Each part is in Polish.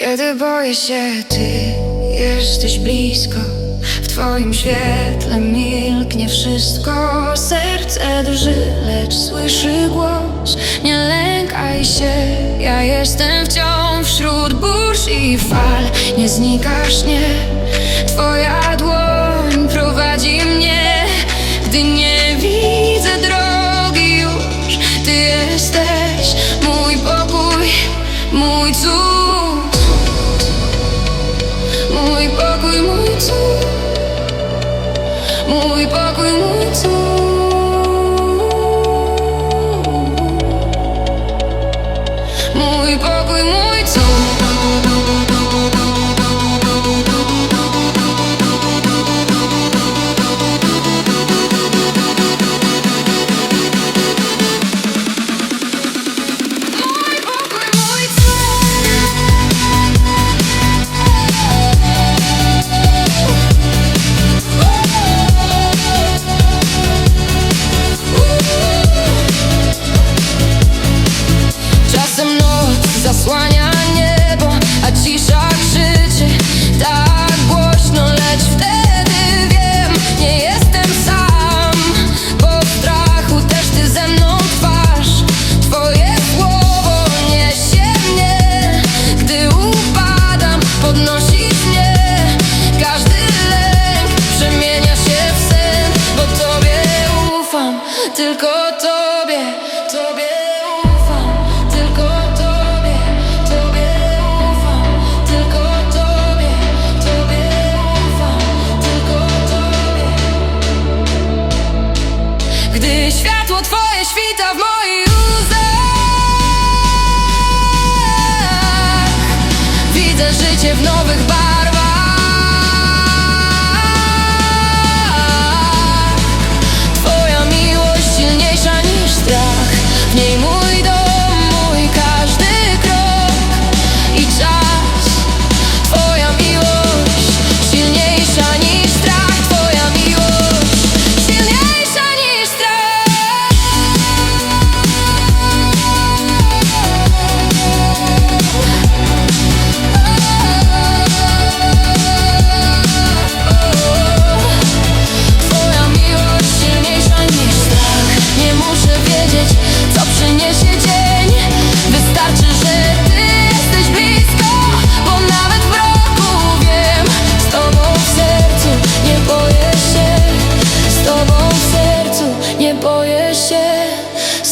Kiedy boję się, ty jesteś blisko. W twoim świetle milknie wszystko. Serce drży, lecz słyszy głos. Nie lękaj się, ja jestem wciąż Wśród burz i fal. Nie znikasz, nie. Twoja dłoń prowadzi mnie. Gdy nie Mój pokój, mój tylko tobie, tobie.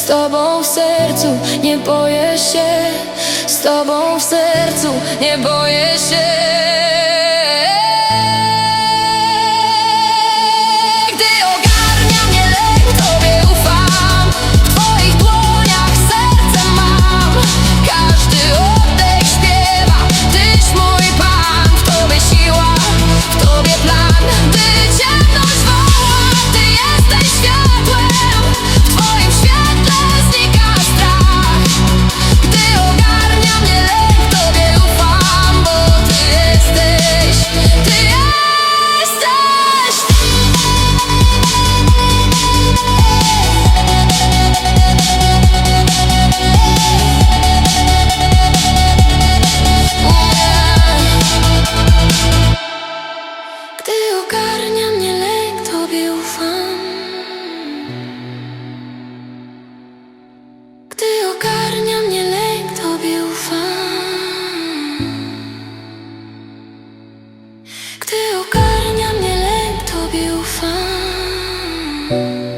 z tobą w sercu Nie boję się. Z tobą w sercu Nie boję się. Thank you.